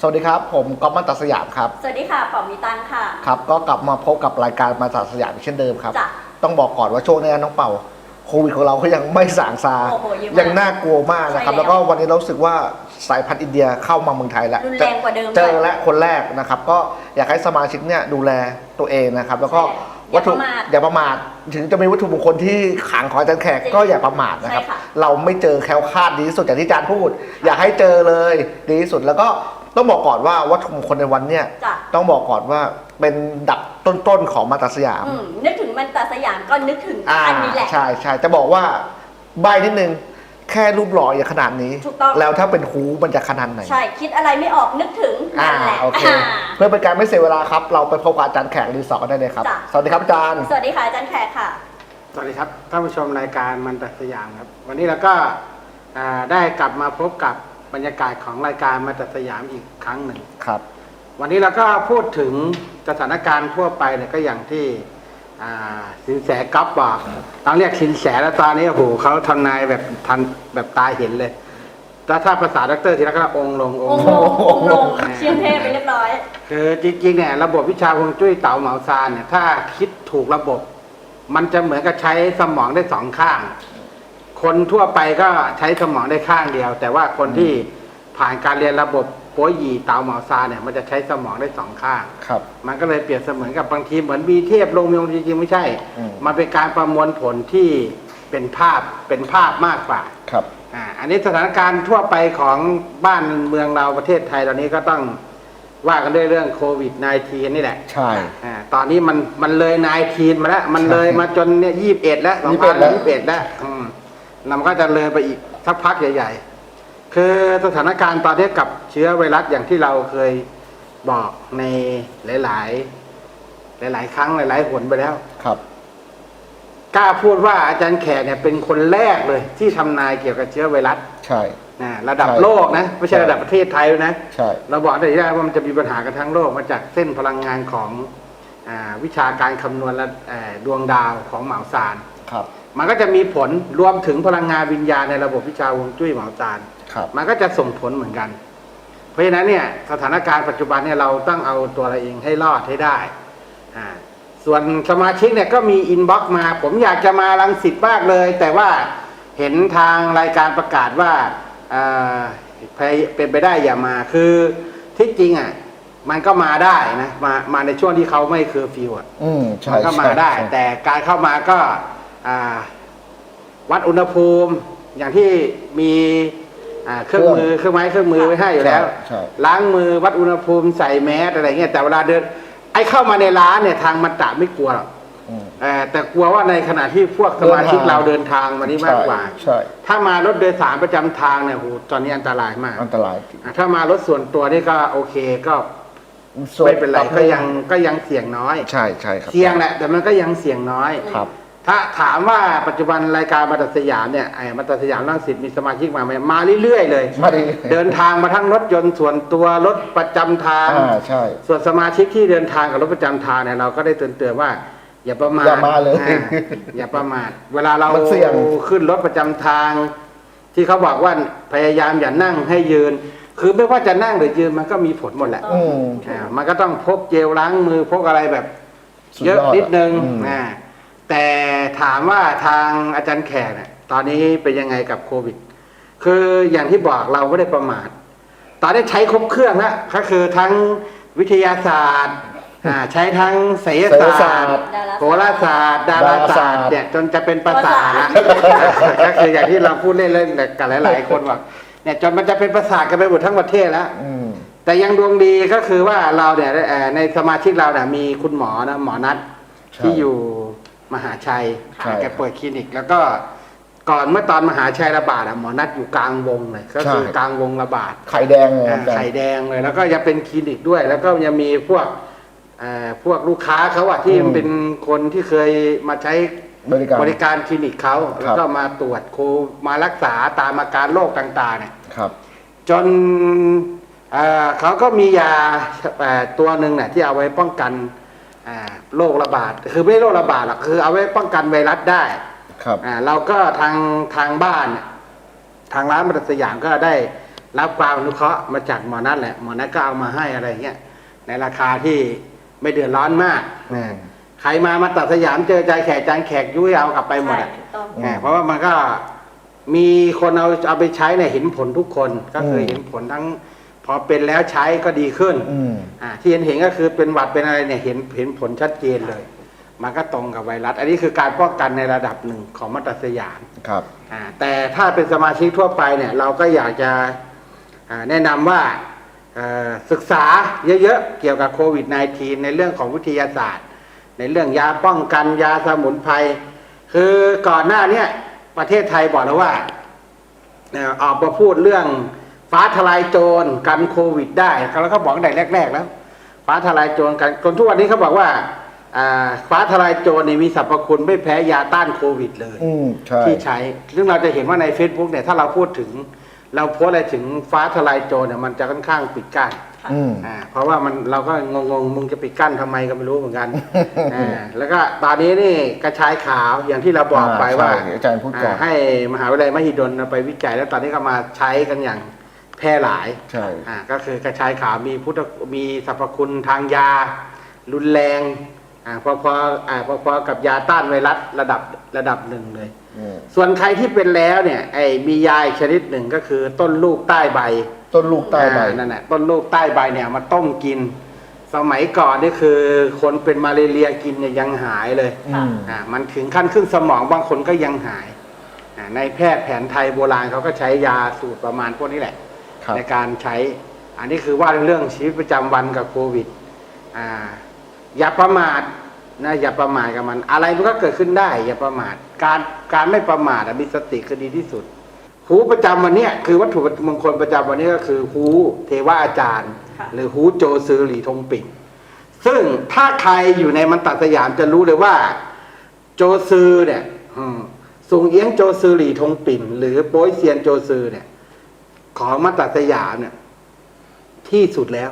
สวัสดีครับ ผมก๊อฟมาตัดสยามครับ สวัสดีค่ะป๋อมมีตังค่ะ ครับก็กลับมาพบกับรายการมาตัดสยามอีกเช่นเดิมครับ จ้ะต้องบอกก่อนว่าช่วงนี้น้องเป่าโควิดของเราก็ยังไม่สางซาโอ้โหเยอะมากยังน่ากลัวมากนะครับ ใช่แล้ว แล้วก็วันนี้เรารู้สึกว่าสายพันธุ์อินเดียเข้ามาเมืองไทยแล้วรุนแรงกว่าเดิมเจอด้วยและคนแรกนะครับ ก็อยากให้สมาชิกเนี่ยดูแลตัวเองนะครับ แล้วก็ใช่วัตถุอย่าประมาทอย่าประมาทถึงจะมีวัตถุมงคลที่ขลังของอาจารย์แขกจริงก็อย่าประมาทนะครับ ใช่ค่ะ เราไม่เจอแคล้วคลาดดีที่สุดอย่างที่อาจารย์พูด อยากให้เจอเลยดีที่สุดแล้วก็ ต้องบอกก่อนว่าวัตถุมงคลในวันเนี่ยจ้ะ ต้องบอกก่อนว่าเป็นดับต้นๆของมาตาสยาม อืมนึกถึงมันตาสยามก็นึกถึงอ่าอันนี้แหละ ใช่ใช่จะบอกว่าใบนิดนึงแค่รูปหล่ออย่างขนาดนี้ ถูกต้อง แล้วถ้าเป็นหูมันจะขนาดไหนใช่คิดอะไรไม่ออกนึกถึงอ่านั่นแหละโอเค อ่า เพื่อเป็นการไม่เสียเวลาครับ เราไปพบกับอาจารย์แขกรีสอร์ทกันได้เลยครับ จ้ะ สวัสดีครับอาจารย์สวัสดีค่ะอาจารย์แขกค่ะ สวัสดีครับท่านผู้ชมรายการมันตัดสยามครับ วันนี้เราก็อ่าได้กลับมาพบกับ บรรยากาศของรายการมันตัดสยามอีกครั้งหนึ่ง ครับ วันนี้เราก็พูดถึงสถานการณ์ทั่วไปเนี่ยก็อย่างที่อ่าสินแสก๊อฟบอกต้องเรียกสินแสแล้วตอนนี้โอ้โหเขาทำนายแบบทันแบบตาเห็นเลยถ้าถ้าภาษาดรทีละก็องค์ลงององค์ค์ลลงง องค์ลงเชียงเทพไปเรียบร้อย คือจริงๆเนี่ยระบบวิชาฮวงจุ้ยเต๋าเหมาซานเนี่ยถ้าคิดถูกระบบ มันจะเหมือนกับใช้สมองได้สองข้าง คนทั่วไปก็ใช้สมองได้ข้างเดียว แต่ว่าคนที่ผ่านการเรียนระบบโปยหยีเต๋าเหมาซานเนี่ยมันจะใช้สมองได้สองข้าง ครับ มันก็เลยเปรียบเสมือนกับบางทีเหมือนมีเทพลงมีองค์จริงๆไม่ใช่ อืม มันเป็นการประมวลผลที่เป็นภาพเป็นภาพมากกว่า ครับ อ่าอันนี้สถานการณ์ทั่วไปของบ้านเมืองเราประเทศไทยตอนนี้ก็ต้องว่ากันด้วยเรื่องโควิด -19 นี่แหละใช่ อ่าตอนนี้มันมันเลย 19 มาแล้ว มันเลยมาจนเนี่ย21แล้ว21แล้ว2021แล้วอืม แล้วมันก็จะเลยไปอีกสักพักใหญ่ ๆ คือสถานการณ์ตอนนี้กับเชื้อไวรัสอย่างที่เราเคยบอกในหลาย ๆ หลาย ๆ ครั้งหลาย ๆ หนไปแล้วครับกล้าพูดว่าอาจารย์แขกเนี่ยเป็นคนแรกเลย ที่ทำนายเกี่ยวกับเชื้อไวรัส ใช่นะระดับใช่โลกนะไม่ใช่ใช่ระดับประเทศไทยนะใช่เราบอกได้ได้ว่ามันจะมีปัญหากันทั้งโลกมาจากเส้นพลังงานของอาวิชาการคำนวณและเอ่อดวงดาวของเหมาซานครับมันก็จะมีผลรวมถึงพลังงานวิญญาณในระบบวิชาฮวงจุ้ยเหมาซานครับ มันก็จะส่งผลเหมือนกัน เพราะฉะนั้นเนี่ยสถานการณ์ปัจจุบันเนี่ยเราต้องเอาตัวเราเองให้รอดให้ได้อ่าส่วนสมาชิกเนี่ยก็มีอินบ็อกซ์มา ผมอยากจะมาลังสิตมากเลย แต่ว่าเห็นทางรายการประกาศว่าอ่าเป็นไปได้อย่ามาคือที่จริงอะมันก็มาได้นะมามาในช่วงที่เขาไม่เคอร์ฟิวอะอืมใช่มันก็มาได้ใช่แต่การเข้ามาก็อ่า วัดอุณหภูมิอย่างที่มีอ่าเครื่องมือเครื่องไม้เครื่องมือไว้ให้อยู่แล้วใช่ล้างมือวัดอุณหภูมิใส่แมสอะไรเงี้ยแต่เวลาเดิน ไอ้เข้ามาในร้านเนี่ยทางมันตะไม่กลัวหรอกอืมเอ่อแต่กลัวว่าในขณะที่พวกสมาชิกเดินทางเราเดินทางมานี่มากกว่าใช่ถ้ามารถโดยสารประจำทางเนี่ยโหตอนนี้อันตรายมากอันตรายอะถ้ามารถส่วนตัวนี่ก็โอเคก็ส่วไม่เป็นไรก็ยังก็ยังเสี่ยงน้อย ใช่ใช่ครับเสี่ยงแหละแต่มันก็ยังเสี่ยงน้อยครับ ถ้าถามว่าปัจจุบันรายการมาตัดสยามเนี่ยไอ้มาตัดสยามรังสิตมีสมาชิกมาไหมมาเรื่อยๆเลย มาดีเดินทางมาทั้งรถยนต์ส่วนตัวรถประจำทาง อ่าใช่ ส่วนสมาชิกที่เดินทางกับรถประจำทางเนี่ยเราก็ได้เตือนๆว่า อย่าประมาทอย่ามาเลยอ่อย่าประมาท เวลาเรามันเสี่ยง ขึ้นรถประจำทาง ที่เขาบอกว่าพยายามอย่านั่งให้ยืน คือไม่ว่าจะนั่งหรือยืนมันก็มีผลหมดแหละอืม อ่ามันก็ต้องพกเจลล้างมือพกอะไรแบบ สุดเยอะยอดนิดนึงอืมนะ แต่ถามว่าทางอาจารย์แขกเนี่ยตอนนี้เป็นยังไงกับโควิด คืออย่างที่บอกเราไม่ได้ประมาท ตอนนี้ใช้ครบเครื่องแล้วก็คือทั้งวิทยาศาสตร์อ่าใช้ทั้งไสยไสยศาศาสสตตร์ร์ดาราศาสตร์โหราศาสตร์ ดาราศาสตร์เนี่ยจนจะเป็นประสาทประสาทก็คืออย่างที่เราพูดเล่นๆกันหลาย ๆ คนว่าเนี่ยจนมันจะเป็นประสาทกันไปหมดทั้งประเทศแล้วอืมแต่ยังดวงดีก็คือว่าเราเนี่ยเอ่อในสมาชิกเราเนี่ยมีคุณหมอนะหมอนัทใช่ที่อยู่ มหาชัยใช่แกเปิดคลินิก แล้วก็ก่อนเมื่อตอนมหาชัยระบาดอะหมอนัดอยู่กลางวงเลย ก็คือใช่ กลางวงระบาด ไข่แดงเลยครับอ่าไข่แดงเลยแล้วก็ยังเป็นคลินิกด้วย แล้วก็ยังมีพวกเอ่อพวกลูกค้าเขาอะที่มันเป็นคนที่เคยมาใช้บริการ บริการคลินิกเขาแล้วก็มาตรวจโคมารักษาตามอาการโรคต่างๆเนี่ยครับ จนเอ่อเขาก็มียาเอ่อตัวหนึ่งเนี่ยที่เอาไว้ป้องกันอ่า โรคระบาดคือไม่ใช่โรคระบาดหรอกคือเอาไว้ป้องกันไวรัสได้ครับอ่าเราก็ทางทางบ้านเนี่ยทางร้านบริษัทสยามก็ได้รับความอนุเคราะห์มาจากหมอนัทแหละหมอนัทก็เอามาให้อะไรเงี้ยในราคาที่ไม่เดือดร้อนมากอืมใครมามาตัดสยามเจอใจแขกจานแขกยุ้ยเอากลับไปหมดใช่อะถูกต้องอืมอ่าเพราะว่ามันก็มีคนเอาเอาไปใช้เนี่ยเห็นผลทุกคนก็คืออืมเห็นผลทั้ง พอเป็นแล้วใช้ก็ดีขึ้นอืม อ่าที่เห็นเห็นก็คือเป็นหวัดเป็นอะไรเนี่ยเห็นเห็นผลชัดเจนเลย มันก็ตรงกับไวรัส อันนี้คือการป้องกันในระดับหนึ่งของมาตรสยาม ครับ อ่าแต่ถ้าเป็นสมาชิกทั่วไปเนี่ยเราก็อยากจะอ่าแนะนำว่าเอ่อศึกษาเยอะๆ เกี่ยวกับโควิด -19 ในเรื่องของวิทยาศาสตร์ ในเรื่องยาป้องกันยาสมุนไพรคือก่อนหน้าเนี้ประเทศไทยบอกแล้วว่าเอ่อออกมาพูดเรื่อง ฟ้าทลายโจรกันโควิด ได้แล้วก็บอกตั้งแต่แรก ๆ แล้ว ฟ้าทลายโจรกันจนทุกวันนี้เขาบอกว่าอ่าฟ้าทลายโจรเนี่ยมีสรรพคุณไม่แพ้ยาต้านโควิด เลยอืมใช่ที่ใช้ซึ่งเราจะเห็นว่าใน Facebook เนี่ยถ้าเราพูดถึง เราโพสต์อะไรถึงฟ้าทลายโจรเนี่ยมันจะค่อนข้างปิดกั้นอืมอ่าเพราะว่ามันเราก็งงๆมึงจะปิดกั้นทำไมก็ไม่รู้เหมือนกันอ่าแล้วก็ตอนนี้นี่กระชายขาวอย่างที่เราบอกไปอ่าว่าใช่อาจารย์พูดก่อนอ่าให้มหาวิทยาลัยมหิดลเอาไปวิจัยแล้วตอนนี้ก็มาใช้กันอย่าง แพร่หลายใช่อ่าก็คือกระชายขาวมีพุทธมีสรรพคุณทางยา รุนแรงอ่าพอพออ่าพอพอกับยาต้านไวรัสระดับระดับหนึ่งเลย อืมส่วนใครที่เป็นแล้วเนี่ยไอ้มียาอีกชนิดหนึ่งก็คือต้นลูกใต้ใบ ต้นลูกใต้ใบ อ่านั่นแหละต้นลูกใต้ใบเนี่ยเอามาต้มกิน สมัยก่อนนี่คือ คนเป็นมาเรียกินเนี่ยยังหายเลยอืม อ่ามันถึงขั้นขึ้นสมองบางคนก็ยังหายอ่าในแพทย์แผนไทยโบราณเขาก็ใช้ยาสูตรประมาณพวกนี้แหละ ครับ ในการใช้ อันนี้คือว่าเรื่องชีวิตประจำวันกับโควิดอ่าอย่าประมาทนะอย่าประมาทกับมัน อะไรมันก็เกิดขึ้นได้ อย่าประมาทการการไม่ประมาทอะมีสติคือดีที่สุดหูประจำวันเนี้ยคือวัตถุมงคลประจำวันนี้ก็คือหูเทวาอาจารย์ ค่ะ หรือหูโจซือหลีทงปิ่นซึ่งถ้าใครอยู่ในมันตัดสยามจะรู้เลยว่า โจซือเนี่ยอืมสุงเอียงโจซือหลีทงปิ่น หรือโป้ยเซียนโจซือเนี่ย ของมันตัดสยามเนี่ย ที่สุดแล้ว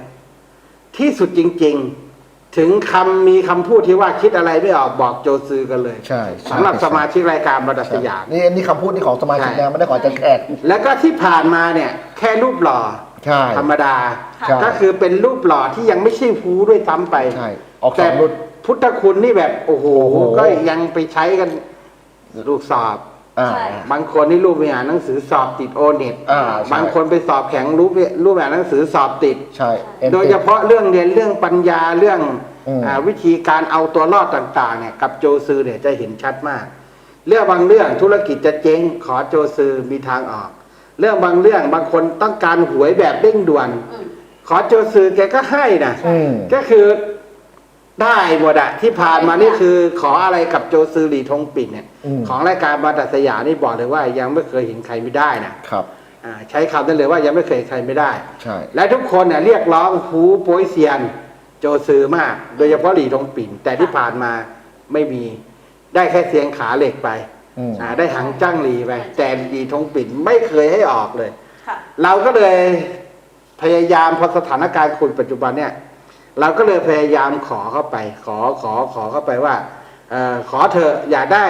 ที่สุดจริง ๆ ถึงคำมีคำพูดที่ว่าคิดอะไรไม่ออกบอกโจซือกันเลยใช่ใช่ สำหรับสมาชิกรายการบรรดาสยาม นี่นี่คำพูดนี่ของสมาชิกใช่ นะไม่ได้ของอาจารย์แขก แล้วก็ที่ผ่านมาเนี่ย แค่รูปหล่อใช่ธรรมดา ใช่ก็คือเป็นรูปหล่อที่ยังไม่ใช่ฮูด้วยซ้ำไปใช่ออกสแต่องรุ่นพุทธคุณนี่แบบ โอ้โห โอ้โห ก็ยังไปใช้กันลูกสอบ อ่า ใช่ บางคนนี่รูปไปอ่านหนังสือสอบติดโอเน็ตอ่าใช่ บางคนไปสอบแข็งรูปรูปอ่านหนังสือสอบติด ใช่ MT โดยเฉพาะเรื่องเรียนเรื่องปัญญาเรื่องอืมอาวิธีการเอาตัวรอดต่างๆเนี่ยกับโจซือเนี่ยจะเห็นชัดมาก เรื่องบางเรื่องธุรกิจจะเจ๊งขอโจซือมีทางออก เรื่องบางเรื่องบางคนต้องการหวยแบบเร่งด่วน อืม ขอโจซือแกก็ให้นะอืม ก็คือ ได้หมดอะที่ผ่านมานี่คือขออะไรกับโจซือหลีทงปิ่นเนี่ย อืม ของรายการบรรดัสยามนี่บอกเลยว่ายังไม่เคยเห็นใครไม่ได้นะครับ อ่าใช้คำนั้นเลยว่ายังไม่เคยเห็นใครไม่ได้ ใช่ และทุกคนเนี่ยเรียกร้องฮูโปยเซียน โจซือมาก โดยเฉพาะหลีทงปิ่น แต่ที่ผ่านมาไม่มีได้แค่เสียงขาเหล็กไปอืม อ่าได้หังจ้างหลีไปแต่หลีทงปิ่นไม่เคยให้ออกเลย ค่ะ เราก็เลยพยายามพอสถานการณ์คุณปัจจุบันเนี่ย เราก็เลยพยายามขอเข้าไป ขอขอขอเข้าไปว่าเออขอเธอะอย่าได้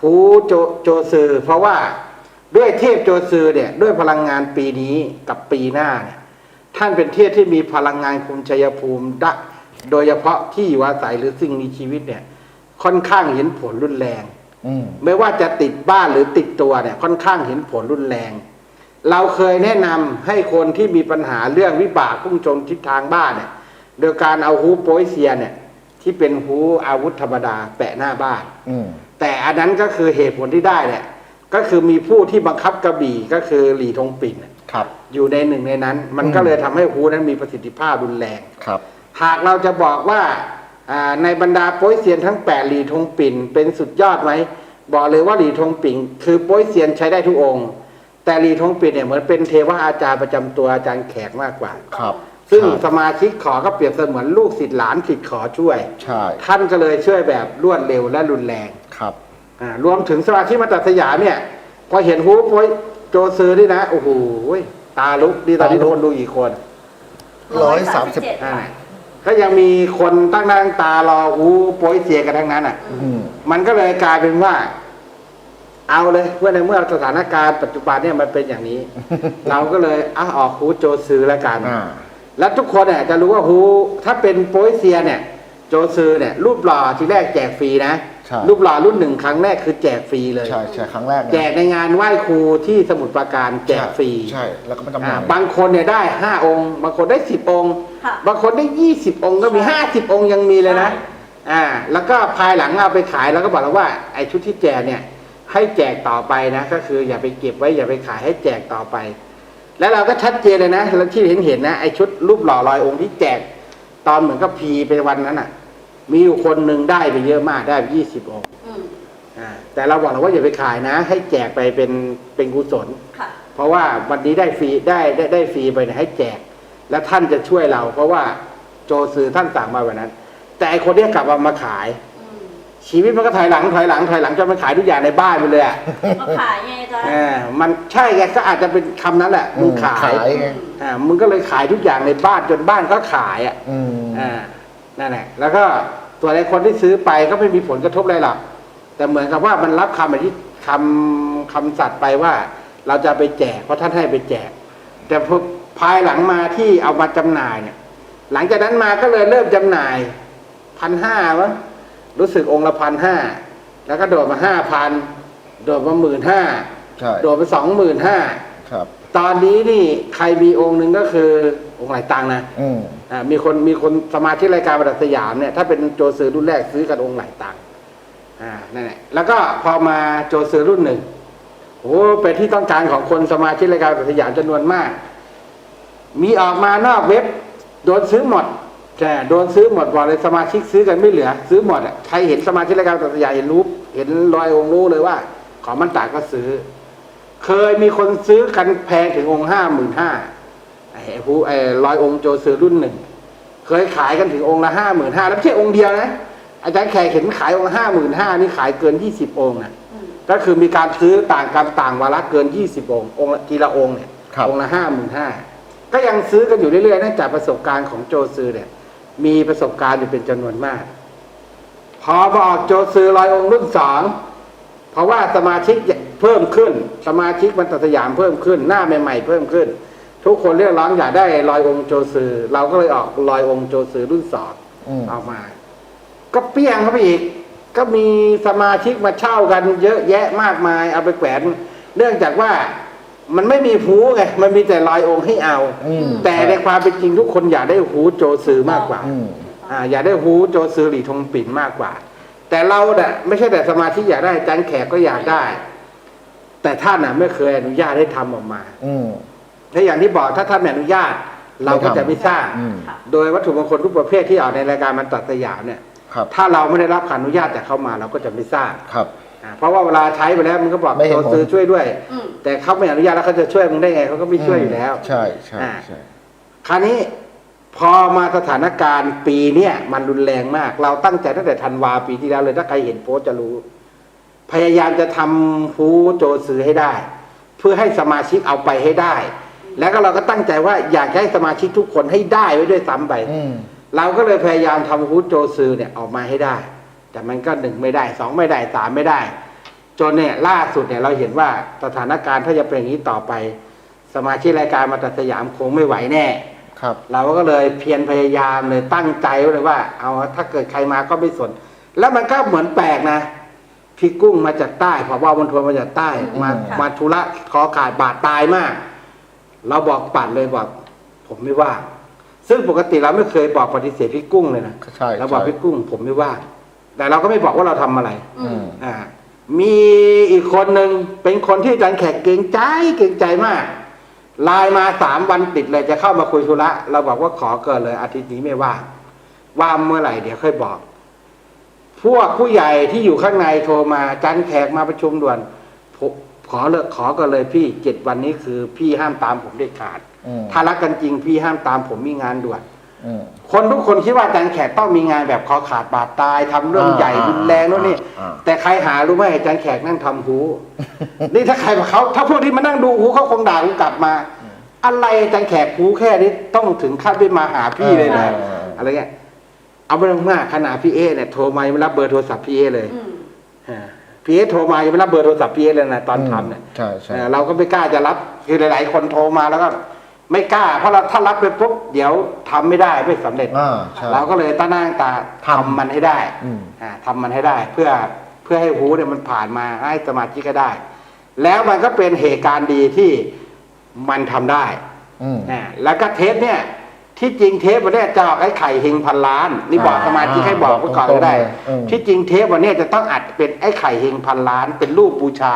ฮูโจโจซือ เพราะว่าด้วยเทพโจซือเนี่ยด้วยพลังงานปีนี้กับปีหน้าเนี่ยท่านเป็นเทพที่มีพลังงานคุมชัยภูมิดะโดยเฉพาะที่อยู่อาศัยหรือสิ่งมีชีวิตเนี่ย ค่อนข้างเห็นผลรุนแรงอืมไม่ว่าจะติดบ้านหรือติดตัวเนี่ย ค่อนข้างเห็นผลรุนแรง เราเคยแนะนำให้คนที่มีปัญหาเรื่องวิบากพุ่งชนทิศทางบ้านเนี่ย โดยการเอาฮูโปยเซียเนี่ย ที่เป็นฮูอาวุธธรรมดา แปะหน้าบ้าน อืม แต่อันนั้นก็คือเหตุผลที่ได้เนี่ยก็คือมีผู้ที่บังคับกระบี่ก็คือหลีทงปิ่นน่ะครับ อยู่ในหนึ่งในนั้น มันก็อืมเลยทำให้ฮูนั้นมีประสิทธิภาพรุนแรง ครับ หากเราจะบอกว่าอ่าในบรรดาโป้ยเซียนทั้งแปดหลีทงปิ่นเป็นสุดยอดไหมบอกเลยว่าหลีทงปิ่นคือโป้ยเซียนใช้ได้ทุกองค์ แต่หลีทงปิ่นเนี่ยเหมือนเป็นเทวอาจารย์ประจำตัวอาจารย์แขกมากกว่า ครับ ซึ่งครับสมาชิกขอก็เปรียบเสมือนลูกศิษย์หลานศิษย์ขอช่วย ใช่ท่านก็เลยช่วยแบบรวดเร็วและรุนแรงครับอ่ารวมถึงสมาชิกมาตัดสยามเนี่ย พอเห็นฮูปโป้ยโจซือนี่นะโอ้โหตาลุกดีตอนนี้ตาลุกคนดูกี่คนร้อยสามสิบอ่าก็ยังมีคนตั้งหน้าตั้งตารอฮูโป้ยเสียกันทั้งนั้นอะอืมมันก็เลยกลายเป็นว่าเอาเลยเมื่อในเมื่อสถานการณ์ปัจจุบันเนี่ยมันเป็นอย่างนี้ เราก็เลยอะออกฮูโจซือแล้วกันอ่า แล้วทุกคนเนี่ยจะรู้ว่าฮูถ้าเป็นโป้ยเซียเนี่ยโจซือเนี่ยรูปหล่อทีแรกแจกฟรีนะ ใช่ รูปหล่อรุ่นหนึ่งครั้งแรกคือแจกฟรีเลย ใช่ใช่ครั้งแรกนะแจกในงานไหว้ครูที่สมุทรปราการแจกฟรีใช่ แล้วก็มาจำหอ่าน่ายบางคนเนี่ยได้ห้าองค์ บางคนได้สิบองค์ ค่ะบางคนได้ยี่สิบองค์ก็มีห้าสิบองค์ยังมีเลยนะอ่า แล้วก็ภายหลังเอาไปขายแล้วก็บอกแล้วว่าไอ้ชุดที่แจกเนี่ยให้แจกต่อไปนะ ก็คืออย่าไปเก็บไว้อย่าไปขายให้แจกต่อไป แล้วเราก็ชัดเจนเลยนะแล้วที่เห็นเห็นๆนะไอ้ชุดรูปหล่อลอยองค์ที่แจก ตอนเหมือนกับพีไปวันนั้นอะ มีอยู่คนหนึ่งได้ไปเยอะมากได้ยี่สิบองค์อืมอ่าแต่เราบอกแล้วว่าอย่าไปขายนะ ให้แจกไปเป็นเป็นกุศลค่ะเพราะว่าวันนี้ได้ฟรีได้ได้ได้ฟรีไปเนี่ยให้แจก และท่านจะช่วยเรา เพราะว่าโจซือท่านสั่งมาวันนั้น แต่ไอคนเนี้ยกลับมามาขายอืม ชีวิตมันก็ถอยหลังถอยหลังถอยหลังจนมันขายทุกอย่างในบ้านไปเลยอะก็ขายไงจ๊ะเออมันใช่ไงก็อาจจะเป็นคำนั้นแหละมึงขายขายไงอ่ามึงก็เลยขายทุกอย่างในบ้านจนบ้านก็ขายอะอืมอ่านั่นแหละแล้วก็ตัวไอ้คนที่ซื้อไปก็ไม่มีผลกระทบอะไรหรอกแต่เหมือนกับว่ามันรับคำอธิคำคำสัตย์ไปว่า เราจะไปแจกเพราะท่านให้ไปแจก แต่พอภายหลังมาที่เอามาจำหน่ายเนี่ย หลังจากนั้นมาก็เลยเริ่มจำหน่ายพันห้าวะ รู้สึกองค์ละพันห้าแล้วก็โดดมาห้าพันโดดมาหมื่นห้าใช่โดดไปสองหมื่นห้าครับ ตอนนี้นี่ใครมีองค์หนึ่งก็คือองค์ไหลายตังค์นะอืมอ่ามีคนมีคนสมาชิกรายการประดับสยามเนี่ยถ้าเป็นโจซือรุ่นแรกซื้อกันองค์หลายตังค์อ่านั่นแหละแล้วก็พอมาโจซือรุ่นหนึ่งโอ้เป็นที่ต้องการของคนสมาชิกรายการประดับสยามจำนวนมาก มีออกมานอกเว็บโดนซื้อหมด ใช่โดนซื้อหมดบอกเลยสมาชิกซื้อกันไม่เหลือ ซื้อหมดอะใครเห็นสมาชิกรายการประดับสยามเห็นรูปเห็นรอยองค์รู้เลยว่า ของมันตากก็ซื้อ เคยมีคนซื้อกันแพงถึงองค์ห้าหมื่นห้าไอ้ผู้ไอ้รอยองค์โจซือรุ่นหนึ่งเคยขายกันถึงองค์ละห้าหมื่นห้าแล้วไม่ใช่องค์เดียวนะอาจารย์แขกเห็นขายองค์ห้าหมื่นห้านี่ขายเกินยี่สิบองค์นะอืมก็คือมีการซื้อต่างกันต่างวาระเกินยี่สิบองค์องค์ละทีละองค์เนี่ยครับองค์ละห้าหมื่นห้าก็ยังซื้อกันอยู่เรื่อยๆเนื่องจากประสบการณ์ของโจซือเนี่ย มีประสบการณ์อยู่เป็นจำนวนมาก พอมาออกโจซือลอยองค์รุ่นสองเพราะว่าสมาชิกเพิ่มขึ้น สมาชิกบรรทัดสยามเพิ่มขึ้น หน้าใหม่ๆเพิ่มขึ้น ทุกคนเรียกร้องอยากได้ลอยองค์โจซือ เราก็เลยออกลอยองค์โจซือรุ่นสองอืมออกมา ก็เปี้ยงเข้าไปอีก ก็มีสมาชิกมาเช่ากัน เยอะแยะมากมายเอาไปแขวน เนื่องจากว่า มันไม่มีหูไง มันมีแต่ลอยองค์ให้เอาอืมแต่ในความเป็นจริงทุกคนอยากได้หูโจซือมากกว่าอืมอ่า อยากได้หูโจซือหลีทงปิ่นมากกว่า แต่เราเนี่ยไม่ใช่แต่สมาชิกอยากได้อาจันแขกก็อยากได้ แต่ท่านน่ะไม่เคยอนุญาตให้ทำออกมาอืมและอย่างที่บอกถ้าท่านไม่อนุญาต เราก็จะไม่สร้างอืมโดยวัตถุมงคลทุกประเภทที่ออกในรายการมันตัดสยามเนี่ยครับถ้าเราไม่ได้รับการอนุญาตจากเขามาเราก็จะไม่สร้างครับอ่า เพราะว่าเวลาใช้ไปแล้วมันก็บอกไม่เห็นตัวผลซื้อช่วยด้วย อืม แต่เขาไม่อนุญาตแล้วเขาจะช่วยมึงได้ไงเขาก็ไม่ช่วยอยู่แล้ว ใช่ใช่อ่า ใช่ คราวนี้พอมาสถานการณ์ปีเนี้ยมันรุนแรงมาก เราตั้งใจตั้งแต่ธันวาปีที่แล้วเลยถ้าใครเห็นโพสต์จะรู้ พยายามจะทำฟูโจซื้อให้ได้ เพื่อให้สมาชิกเอาไปให้ได้ แล้วก็เราก็ตั้งใจว่าอยากให้สมาชิกทุกคนให้ได้ไว้ด้วยซ้ำไป อืม เราก็เลยพยายามทำฮูดโจซือเนี่ยออกมาให้ได้ แต่มันก็หนึ่งไม่ได้สองไม่ได้สามไม่ได้ จนเนี่ยล่าสุดเนี่ยเราเห็นว่าสถานการณ์ถ้าจะเป็นอย่างนี้ต่อไป สมาชิกรายการมาตัดสยามคงไม่ไหวแน่ครับ เราก็เลยเพียรพยายามเลยตั้งใจไว้เลยว่า เอาถ้าเกิดใครมาก็ไม่สน แล้วมันก็เหมือนแปลกนะพี่กุ้งมาจากใต้ผอบวันทวนมาจากใต้ มาอืมมาธุระคอขาดบาดตายมาก เราบอกปัดเลยบอก ผมไม่ว่างซึ่งปกติเราไม่เคยบอกปฏิเสธพี่กุ้งเลยนะใช่เราบอกใช่พี่กุ้ง ผมไม่ว่าง แต่เราก็ไม่บอกว่าเราทำอะไรอือืมมอ่ามีอีกคนหนึ่งเป็นคนที่อาจารย์แขกเกรงใจเกรงใจมากไลน์มาสามวันติดเลยจะเข้ามาคุยธุระเราบอกว่าขอเกินเลย อาทิตย์นี้ไม่ว่างว่าเมื่อไหร่เดี๋ยวค่อยบอก พวกผู้ใหญ่ที่อยู่ข้างในโทรมาจันแขกมาประชุมด่วนผมขอเลิกขอกันเลยพี่เจ็ดวันนี้คือ พี่ห้ามตามผมเด็ดขาดอืมถ้ารักกันจริงพี่ห้ามตามผมมีงานด่วนอืม คนทุกคนคิดว่าอาจารย์แขกต้องมีงานแบบคอขาดบาดตายทำเรื่องอ่าใหญ่รุนแรงโน่นนี่อ่าแต่ใครหารู้ไหมอาจารย์แขกนั่งทำหู นี่ถ้าใครบอกเขาถ้าพวกที่มานั่งดูหูเขาคงด่ากูกลับมา อะไรอาจารย์แขกหูแค่นี้ต้องถึงขั้นไปมาหาพี่เลยนะอ่าอะไรเงี้ยเอาไปมากขนาดพี่เอเนี่ยโทรมายังไม่รับเบอร์โทรศัพท์พี่เอเลยอืมอ่าพี่เอโทรมายังไม่รับเบอร์โทรศัพท์พี่เอเลยนะตอนทำเนี่ยใช่ใช่เออเราก็ไม่กล้าจะรับคือหลาย ๆ คนโทรมาแล้วก็ ไม่กล้า เพราะเราถ้ารับไปปุ๊บเดี๋ยวทำไม่ได้ไม่สำเร็จอ่าใช่เราก็เลยตั้งหน้าตั้งตาทำทำมันให้ได้อืมอ่าทำมันให้ได้ เพื่อเพื่อให้หูเนี่ยมันผ่านมาให้สมาธิก็ได้ แล้วมันก็เป็นเหตุการณ์ดีที่มันทำได้อืมนะแล้วก็เทปเนี่ยที่จริงเทปวันเนี้ยจะออกไอ้ไข่เฮงพันล้าน นี่บอกอ่าสมาชิกให้บอกไว้ก่อนก็ได้ตรงๆเลยอืมที่จริงเทปวันเนี้ยจะต้องอัดเป็นไอ้ไข่เฮงพันล้าน เป็นรูปบูชา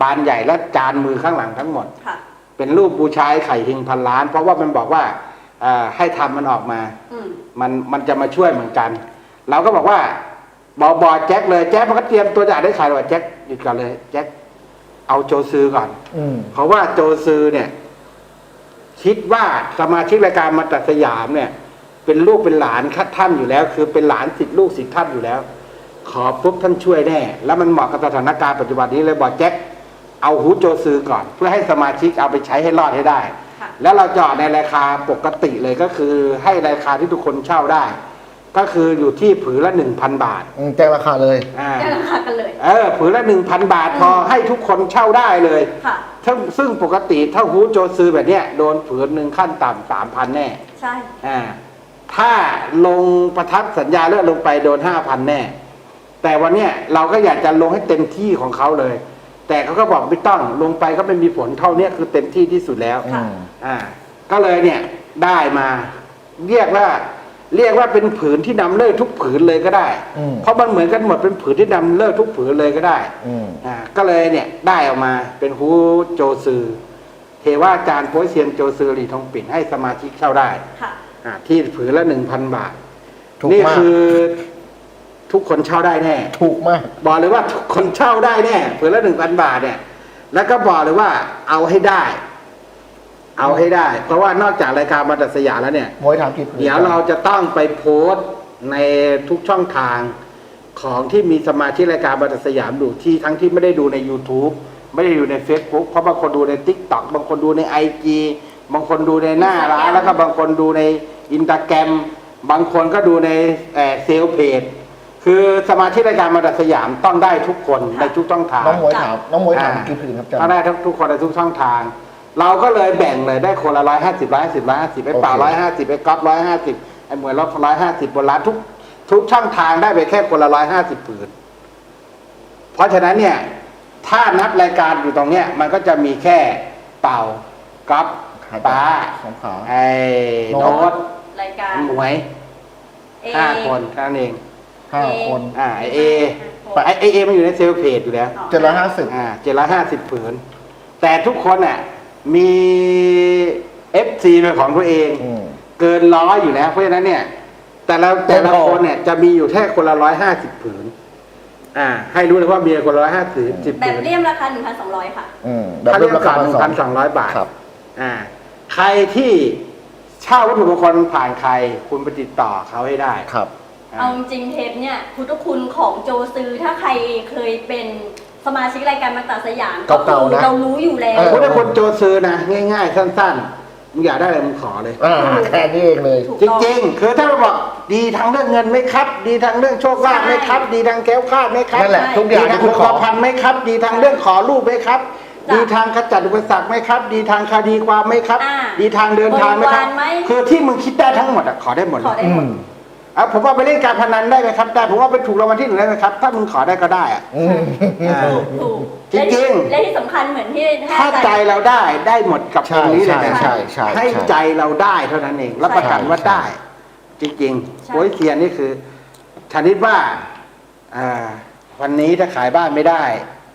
บานใหญ่และจานมือข้างหลังทั้งหมดค่ะ เป็นรูปบูชาไอ้ไข่เฮงพันล้าน เพราะว่ามันบอกว่าเอ่อให้ทำมันออกมาอืมมันมันจะมาช่วยเหมือนกัน เราก็บอกว่าบอกบอกแจ็คเลยแจ็คมันก็เตรียมตัวจะอ่านได้ขายว่าแจ็คหยุดก่อนเลยแจ็คเอาโจซือก่อนอืมเพราะว่าโจซือเนี่ย คิดว่าสมาชิกรายการมาตัดสยามเนี่ย เป็นลูกเป็นหลานคัดท่านอยู่แล้ว คือเป็นหลานสิทธิลูกสิทธิท่านอยู่แล้ว ขอปุ๊บท่านช่วยแน่ แล้วมันเหมาะกับสถานการณ์ปัจจุบันนี้เลยบอกแจ็ค เอาหูโจซือก่อน เพื่อให้สมาชิกเอาไปใช้ให้รอดให้ได้ค่ะแล้วเราเจาะในราคาปกติเลยก็คือให้ราคาที่ทุกคนเช่าได้ ก็คืออยู่ที่ผืนละหนึ่งพันบาทอืมแจ้งราคาเลย อ่า แจ้งราคากันเลย เออผืนละหนึ่งพันบาทพอให้ทุกคนเช่าได้เลยค่ะ ซึ่งซึ่งปกติถ้าฮูโจซือแบบเนี้ยโดนผืนหนึ่งขั้นต่ำสามพันแน่ใช่ อ่าถ้าลงประทับสัญญาเลื่อนลงไปโดนห้าพันแน่ แต่วันเนี้ยเราก็อยากจะลงให้เต็มที่ของเขาเลย แต่เขาก็บอกไม่ต้องลงไปก็ไม่มีผลเท่าเนี้ยคือเต็มที่ที่สุดแล้วอืม อ่า ก็เลยเนี่ยได้มา เรียกว่า เรียกว่าเป็นผืนที่นำเลิกทุกผืนเลยก็ได้ อืม เพราะมันเหมือนกันหมดเป็นผืนที่นำเลิกทุกผืนเลยก็ได้ อืม อ่าก็เลยเนี่ยได้ออกมาเป็นฮูโจซือ เทว่าจารย์โป้ยเซียนโจซือหลีทองปิ่นให้สมาชิกเช่าได้ค่ะ อ่าที่ผืนละหนึ่งพันบาท ถูกนี่มากคือ ทุกคนเช่าได้แน่ ถูกมาก บอกเลยว่าทุกคนเช่าได้แน่ผืนละหนึ่งพันบาทเนี่ย แล้วก็บอกเลยว่าเอาให้ได้ เอาให้ได้ เพราะว่านอกจากรายการมาตัดสยามแล้วเนี่ย มวยถามกี่ผืนเดี๋ยวเราจะต้องไปโพสต์ในทุกช่องทางของที่มีสมาชิกรายการบัตรสยามดูที่ทั้งที่ไม่ได้ดูใน YouTube ไม่ได้ดูใน Facebook เพราะบางคนดูใน t ิ k t o k บางคนดูใน IG บางคนดูในหน้าร้าน Instagram แล้วก็บางคนดูในอิน t a g แกรมบางคนก็ดูในเซลเพจ คือสมาชิกรายการบัตรสยามต้องได้ทุกคนในทุกช่องทาง น้องมวยถามน้องมวยถามอ่า กี่ผืนครับอาจารก็ย์ ได้ทั้งทุกคนในทุกช่องทาง เราก็เลยแบ่งเลยได้คนละร้อยห้าสิบร้อยห้าสิบร้อยห้าสิบไอ้เป่าโอเคร้อยห้าสิบไอ้ก๊อฟร้อยห้าสิบไอ้หมวยร้อยร้อยห้าสิบบนร้านทุกทุกช่องทางได้ไปแค่คนละร้อยห้าสิบผืน เพราะฉะนั้นเนี่ย ถ้านับรายการอยู่ตรงเนี้ยมันก็จะมีแค่เป่าก๊อฟขาป้าสองขา ไอ้โน้โน้ตตรายการหมวยเอห้าคนแค่นั้นเอง ห้าคน อ่าไอเอไอเอเอมันอยู่ในเซลล์เพจอยู่แล้วเจ็ดร้อยห้าสิบอ่าเจ็ดร้อยห้าสิบผืน แต่ทุกคนอะมีเอฟซีเป็นของตัวเองอืมเกินร้อยอยู่แล้ว เพราะฉะนั้นเนี่ย แต่ละเต็แต่มละพอคนเนี่ยจะมีอยู่แค่คนละร้อยห้าสิบผืน อ่า ให้รู้เลยว่ามีคนละร้อยห้าสิบสิบแบผืบนเลี่ยมราคา1,200ค่ะอืมถ้าเริ่เรียมกราคาสามหนึ่งพันสองร้อยบาทครับ อ่า ใครที่เช่าวัตถุมงคลผ่านใคร คุณไปติดต่อเขาให้ได้ครับอ่า เอาจริงๆเทปเนี่ยพุทธคุณของโจซือถ้าใครเคยเป็นสมาชิกรายการมาตาสยามเก่าๆนะ เรารู้อยู่แล้วเออพูดให้คนโจซื้อนะง่ายๆสั้นๆมึงอยากได้อะไรมึงขอเลยอ่าแค่นี้เองเลยถูกจริงๆ คือถ้าเราบอกดีทางเรื่องเงินไหมครับ ดีทางเรื่องโชคลาภไหมครับ ดีทางแก้วคลาดไหมครับนั่นแหละทุกอย่างดีทางที่คุณคขวาอมพันไหมครับ ดีทางเรื่องขอรูปไหมครับจ้ะดีทางขจัดอุปสรรคไหมครับ ดีทางคดีความไหมครับอ่าดีทางเดินทางไหมครับบริวารไหมคือที่มึงคิดได้ทั้งหมดอะขอได้หมดขอเลย ได้หมดอืมอะผมว่าไปเล่นการพนันได้ไหมครับได้ผมว่าไปถูกรางวัลที่หนึ่งได้ไหมครับถ้ามึงขอได้ก็ได้อะอืมอ่า ถูกถูกจริงๆ และที่สำคัญเหมือนที่ถ้าใจเราได้ได้หมดกับใช่ตรงนี้เลยนะใช่ใช่ให้ใช่ใจเราได้เท่านั้นเองรับประกันว่าได้ จริงๆโอ้ยเทียนนี่คือชนิดว่าอ่า วันนี้ถ้าขายบ้านไม่ได้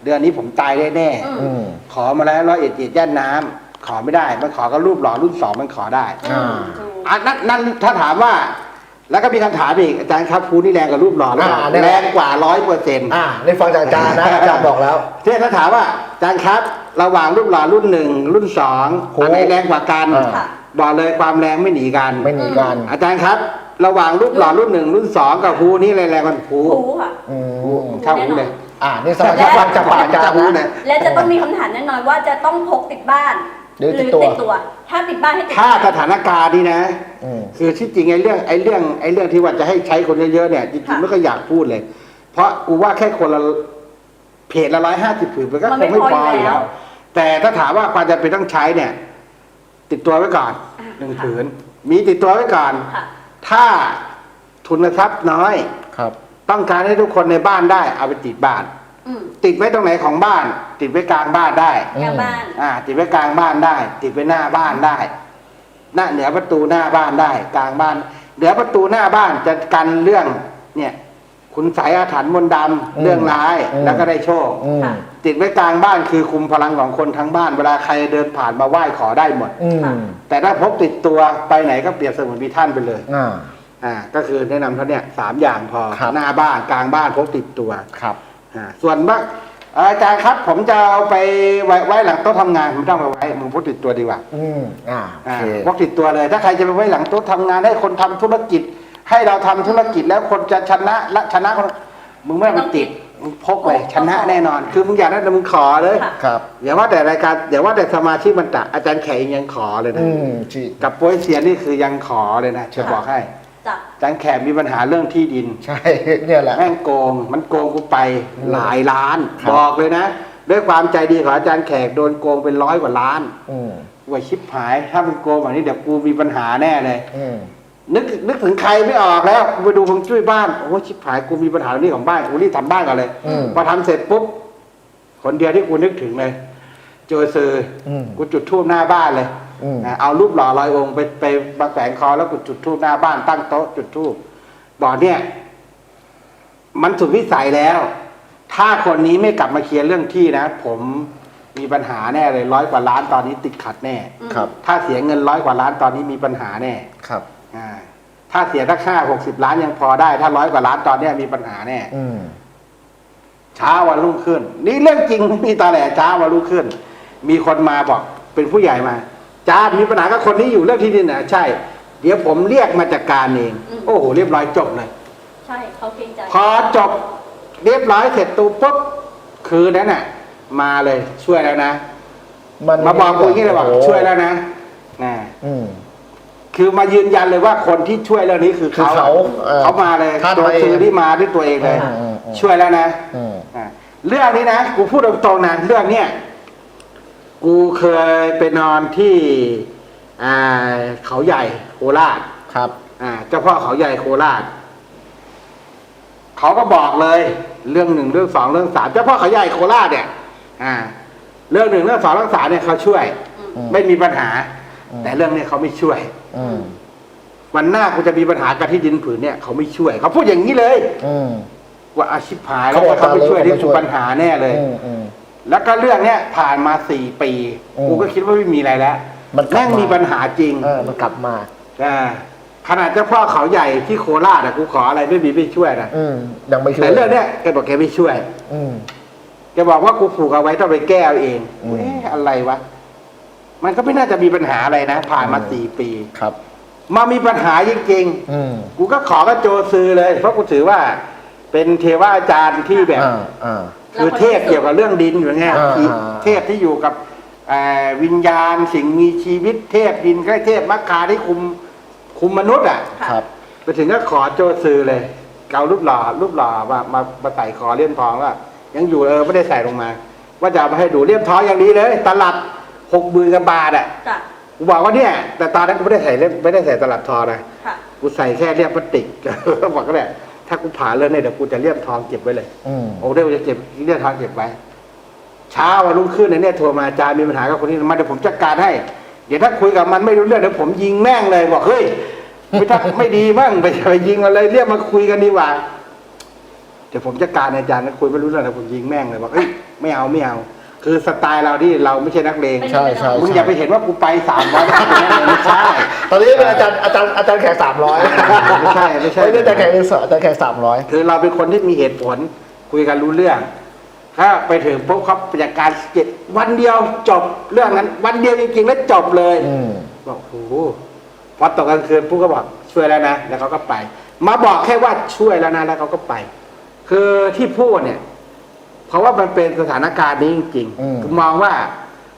เดือนนี้ผมตายแน่อืม อืม ๆขอมาแล้วร้อยเอ็ดเอ็ดย่านน้ำขอไม่ได้ มันขอก็รูปหล่อรุ่นสองมันขอได้อ่าถูก อะนั่นนั่นถ้าถามว่า แล้วก็มีคำถามอีกอาจารย์ครับครูนี่แรงกับรูปหล่อหรือเปล่าอ่าเนี่ยแรงกว่าร้อยเปอร์เซ็นต์อ่าได้ฟังจากอาจารย์นะอาจารย์บอกแล้ว ที่เขาถามว่าอาจารย์ครับ ระหว่างรูปหล่อรุ่นหนึ่งรุ่นสองโอ้อันไหนแรงกว่ากันอ่า ค่ะ บอกเลยความแรงไม่หนีกัน ไม่หนีกันอาจารย์ครับ ระหว่างรูปหล่อรุ่นหนึ่งรุ่นสองกับครูนี่อะไรแรงกว่าครูครูค่ะ อืมเข้าหูเลย อ่านี่สมาชิกฟังจากปากอาจารย์รู้นะเลยและจะต้องมีคำถามแน่นอนว่าจะต้องพกติดบ้าน หรือติดตัวตัวถ้าติดบ้านให้ติดถ้าสถานการณ์นี้นะ อืม คือที่จริงไอ้เรื่องไอ้เรื่องไอ้เรื่องที่ว่าจะให้ใช้คนเยอะๆเนี่ยจริงๆไม่ก็อยากพูดเลย เพราะกูว่าแค่คนละเพจละร้อยห้าสิบผืนมันก็คงไม่พออยู่แล้วแต่ถ้าถามว่าความจำเป็นต้องใช้เนี่ย ติดตัวไว้ก่อนหนึ่งผืน มีติดตัวไว้ก่อน ค่ะ ถ้าทุนทรัพย์น้อย ครับ ต้องการให้ทุกคนในบ้านได้เอาไปติดบ้าน อืมติดไว้ตรงไหนของบ้าน ติดไว้กลางบ้านได้อืมกลางบ้าน อ่า ติดไว้กลางบ้านได้ ติดไว้หน้าบ้านได้ หน้าเหนือประตูหน้าบ้านได้ กลางบ้าน เหนือประตูหน้าบ้านจะกันเรื่อง เนี่ย คุณสายอาถรรพ์มนต์ดำเรื่องร้ายแล้วก็ได้โชค อืมค่ะ ติดไว้กลางบ้านคือคุมพลังของคนทั้งบ้านเวลาใครเดินผ่านมาไหว้ขอได้หมด อืมแต่ถ้าพกติดตัวไปไหนก็เปรียบเสมือนมีท่านไปเลย อ่า อ่า ก็คือแนะนำเท่าเนี้ยสามอย่างพอครับ หน้าบ้านกลางบ้านพกติดตัว ครับ อ่าส่วนมากอาจารย์ครับ ผมจะเอาไปไว้ไว้หลังโต๊ะทำงานผมต้องไปไว้มึงพกติดตัวดีกว่าอืมอ่าโออ่าเคพกติดตัวเลย ถ้าใครจะไปไว้หลังโต๊ะทำงานให้คนทำธุรกิจ ให้เราทำธุรกิจแล้วคนจะชนะและชนะคนมึงไม่ไปติดมึงพกเลยชนะแน่นอน คือมึงอยากได้แต่มึงขอเลยค่ะครับอย่าว่าแต่รายการอย่าว่าแต่สมาชิกมันตะอาจารย์แขกเองยังขอเลยนะ อืมจีกับโป้ยเซียนนี่คือยังขอเลยนะจะบอกให้ จ้ะอาจารย์แขกมีปัญหาเรื่องที่ดิน ใช่ เนี่ยแหละ แม่งโกง มันโกงกูไปหลายล้าน ครับ บอกเลยนะ ด้วยความใจดีของอาจารย์แขกโดนโกงเป็นร้อยกว่าล้านอืมว่าชิบหาย ถ้ามันโกงแบบนี้เดี๋ยวกูมีปัญหาแน่เลย อืมนึกนึกถึงใครไม่ออกแล้วกูไปดูคงจุ้ยบ้านโอ้ชิบหายกูมีปัญหาเรื่องนี้ของบ้านกูรีบทำบ้านก่อนเลยอืม พอทำเสร็จปุ๊บคนเดียวที่กูนึกถึงเลย โจซืออมกูจุดทูบหน้าบ้านเลยอืม นะเอารูปหล่อลอยองค์ไปไปมาแฝงคอแล้วกูจุดทูบหน้าบ้านตั้งโต๊ะจุดทูบบอกเนี่ย มันสุดวิสัยแล้ว ถ้าคนนี้ไม่กลับมาเคลียร์เรื่องที่นะ ผมมีปัญหาแน่เลยร้อยกว่าล้านตอนนี้ติดขัดแน่ครับ ถ้าเสียเงินร้อยกว่าล้านตอนนี้มีปัญหาแน่ครับอ่าถ้าเสียสักห้าหกสิบล้านยังพอได้ ถ้าร้อยกว่าล้านตอนเนี้ยมีปัญหาแน่อืมเช้าวันรุ่งขึ้น นี่เรื่องจริงไม่มีตาแหล่เช้าวันรุ่งขึ้น มีคนมาบอกเป็นผู้ใหญ่มา จานมีปัญหากับคนนี้อยู่เรื่องที่ดินนะใช่ เดี๋ยวผมเรียกมาจัดการเอง อืม โอ้โหเรียบร้อยจบเลย ใช่เขาเกรงใจพอจบเรียบร้อยเสร็จตูปุ๊บคืนนั้นน่ะ มาเลยช่วยแล้วนะมันมาบอกกูอย่างนี้เลยบอกโอ้โหช่วยแล้วนะนะอืม คือมายืนยันเลยว่าคนที่ช่วยเรื่องนี้คือคือเขาเขาเออเขามาเลยท่านตัวมาเองซื้อที่มาด้วยตัวเองเลย อืมอืมอืม ช่วยแล้วนะอืม อ่าเรื่องนี้นะกูพูดตรงๆนะเรื่องเนี้ย กูเคยไปนอนที่อ่าเขาใหญ่โคราช ครับอ่าเจ้าพ่อเขาใหญ่โคราช เขาก็บอกเลย เรื่องหนึ่งเรื่องสองเรื่องสามเจ้าพ่อเขาใหญ่โคราชเนี่ย อ่า เรื่องหนึ่งเรื่องสองเรื่องสามเนี่ยเขาช่วย อืมไม่มีปัญหาอืมแต่เรื่องเนี้เขาไม่ช่วย อืมวันหน้ากูจะมีปัญหากับที่ดินผืนเนี่ยเขาไม่ช่วยเขาพูดอย่างนี้เลย อืม ว่าอาชิพหายแล้วเขาบอกว่าเขาไม่ช่วยตามเลยที่เขาไม่ช่กูวยปัญหาแน่เลย อืมอืม แล้วก็เรื่องเนี้ยผ่านมาสี่ปีอืมกูก็คิดว่าไม่มีอะไรแล้วมันกลับแม่งมามีมีปัญหาจริงเออมันกลับมา อ่าขนาดเจ้าพ่อเขาใหญ่ที่โคราชอะกูขออะไรไม่มีไม่ช่วยนะอืมยังไม่ช่วยแต่เรื่องเนี้ยแกบอกแกไม่ช่วย อืม แกบอกว่ากูผูกเอาไว้ต้องไปแก้เอาเองอืม เอ๊ะอะไรวะ มันก็ไม่น่าจะมีปัญหาอะไรนะ ผ่านมาอืมสี่ปี ครับ มามีปัญหาจริงอืมๆ กูก็ขอกับโจซือเลย เพราะกูถือว่า เป็นเทวาอาจารย์ที่แบบ อ่าอ่า คือเทพเกี่ยวกับเรื่องดินอยู่ไงอ่าที่อ่าเทพที่อยู่กับเอ่อวิญญาณสิ่งมีชีวิตเทพดินใกล้เทพมักคาที่คุมคุมมนุษย์อะค่ะครับ ไปถึงก็ขอโจซือเลยเการูปหล่อรูปหล่อมามามาใส่คอเลี่ยมทองว่า ยังอยู่เออไม่ได้ใส่ลงมา ว่าจะเอามาให้ดูเลี่ยมทองอย่างดีเลย ตลับหกหมื่นกับบาทอะจ้ะกูบอกว่าเนี่ยแต่ตอนนั้นกูไม่ได้ใส่เล่มไม่ได้ใส่ตลับทองนะค่ะ กูใส่แค่เลี่ยมพลาสติก บอกก็เนี่ย ถ้ากูผ่าเรื่องนี้เดี๋ยวกูจะเลี่ยมทองเก็บไว้เลยอืมโอ้ได้จะเก็บเลี่ยมทองเก็บไว้เช้าวันรุ่งขึ้นเนี่ยโทรมาอาจารย์มีปัญหากับคนนี้มาเดี๋ยวผมจัดการให้ เดี๋ยวถ้าคุยกับมันไม่รู้เรื่องเดี๋ยวผมยิงแม่งเลยบอกเฮ้ยไม่ถ้าไม่ดีมั่งไปไปยิงมันเลยเรียกมาคุยกันดีกว่าเดี๋ยวผมจัดการอาจารย์นะคุยไม่รู้เรื่องเดี๋ยวผมยิงแม่งเลยบอกเฮ้ยไม่เอาไม่เอา คือสไตล์เราที่เราไม่ใช่นักเลงไม่ใช่ใช่มึงอย่าไปเห็นว่ากูไปสามร้อยไม่ใช่ ตอนนี้เป็นอาจารย์อาจารย์อาจารย์แขกสามร้อยไม่ใช่ไม่ใช่ไม่ได้อาจารย์แขกเลยอาจารย์แขกสามร้อยคือเราเป็นคนที่มีเหตุผลคุยกันรู้เรื่อง ถ้าไปถึงปุ๊บเขาจัดการเจ็ดวันเดียวจบเรื่องนั้น วันเดียวจริงๆแล้วจบเลยอืมบอกโอ้โหพอตกกลางคืนปุ๊บก็บอกช่วยแล้วนะแล้วเขาก็ไป มาบอกแค่ว่าช่วยแล้วนะแล้วเขาก็ไป คือที่พูดเนี่ย เพราะว่ามันเป็นสถานการณ์นี้จริงอืมๆคือมองว่า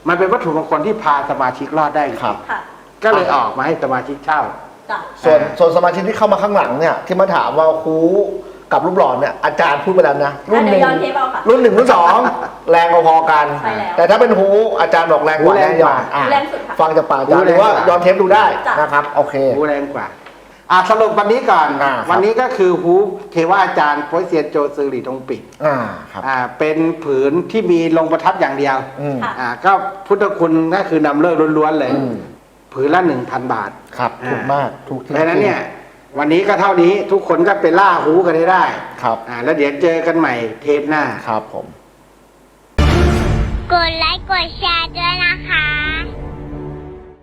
มันเป็นวัตถุมงคลที่พาสมาชิกรอดได้จงๆครับ ค่ะก็เลยออกมาให้สมาชิกเช่า จ้ะ ส่วนอ่า ส่วนสมาชิกที่เข้ามาข้างหลังเนี่ยที่มาถามว่าครูกับรูปหล่อเนี่ยอาจารย์พูดไปแล้วนะรุ่นหนึ่งเดี๋ยวย้อนเทปเอาค่ะรุ่นหนึ่งรุ่นสองแรงพอๆกัน ใช่แล้วแต่ถ้าเป็นฮูอาจารย์บอกแรงกว่าฮูแรแน่งยกอว่านอะแรงสุดค่ะ ฟังจากปากอาจารย์ฮูหแรรืงอกว่าว่าย้อนเทปดูได้จ้ะ นะครับโอเคหูแรงกว่า อะสรุปวันนี้ก่อน อ่าครับ วันนี้ก็คือฮูเทวาอาจารย์โปยเซียนโจซือหลีทงปิดอ่าครับอ่าเป็นผืนที่มีลงประทับอย่างเดียว อืม ค่ะ อ่าก็พุทธคุณก็คือนำเลิกล้วนๆเลย อืม ผืนละหนึ่งพันบาท ครับอ่าถูกมากถูกเพราะฉะนั้นเนี่ย วันนี้ก็เท่านี้ทุกคนก็ไปล่าฮูกันให้ได้ครับ อ่าแล้วเดี๋ยวเจอกันใหม่เทปหน้า ครับผม กดไลค์กดแชร์ด้วยนะคะ